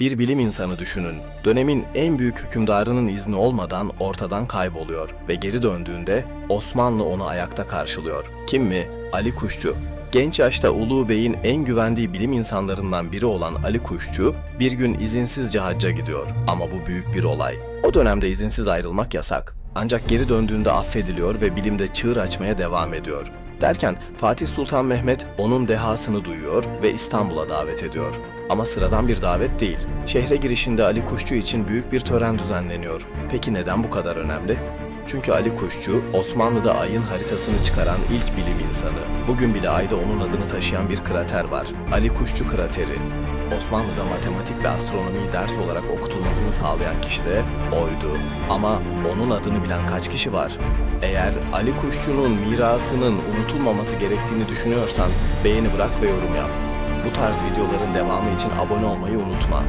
Bir bilim insanı düşünün. Dönemin en büyük hükümdarının izni olmadan ortadan kayboluyor ve geri döndüğünde Osmanlı onu ayakta karşılıyor. Kim mi? Ali Kuşçu. Genç yaşta Ulu Bey'in en güvendiği bilim insanlarından biri olan Ali Kuşçu bir gün izinsizce hacca gidiyor. Ama bu büyük bir olay. O dönemde izinsiz ayrılmak yasak. Ancak geri döndüğünde affediliyor ve bilimde çığır açmaya devam ediyor. Derken Fatih Sultan Mehmet onun dehasını duyuyor ve İstanbul'a davet ediyor. Ama sıradan bir davet değil. Şehre girişinde Ali Kuşçu için büyük bir tören düzenleniyor. Peki neden bu kadar önemli? Çünkü Ali Kuşçu, Osmanlı'da ayın haritasını çıkaran ilk bilim insanı. Bugün bile ayda onun adını taşıyan bir krater var. Ali Kuşçu krateri. Osmanlı'da matematik ve astronomiyi ders olarak okutulmasını sağlayan kişi de oydu. Ama onun adını bilen kaç kişi var? Eğer Ali Kuşçu'nun mirasının unutulmaması gerektiğini düşünüyorsan beğeni bırak ve yorum yap. Bu tarz videoların devamı için abone olmayı unutma.